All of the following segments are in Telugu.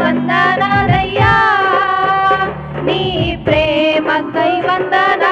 వందనాలయ్యా. నీ ప్రేమకై వందనా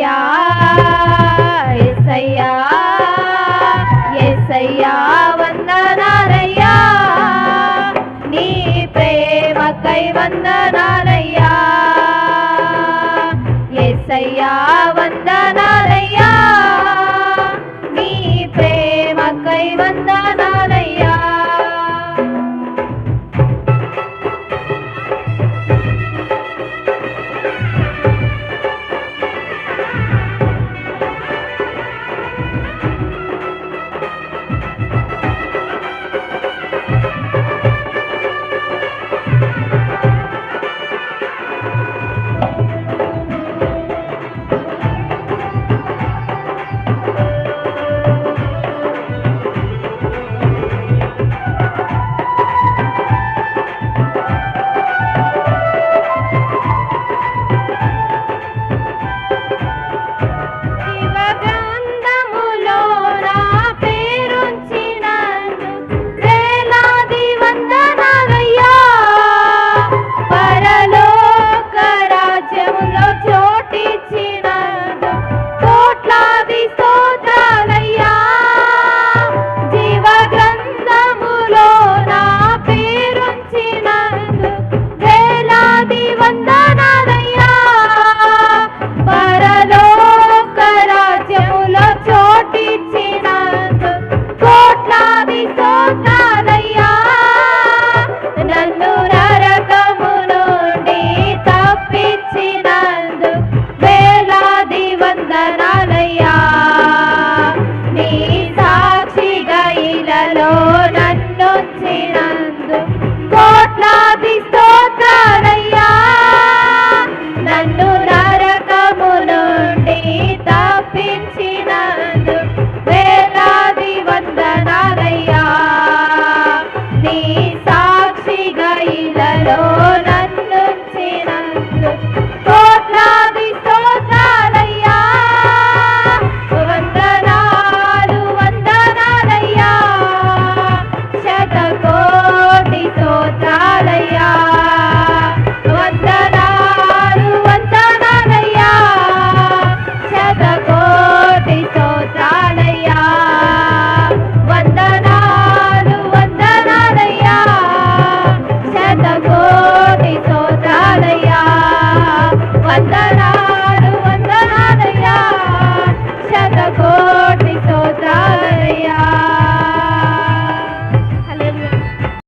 ఎసయ్యా ఎసయ్యా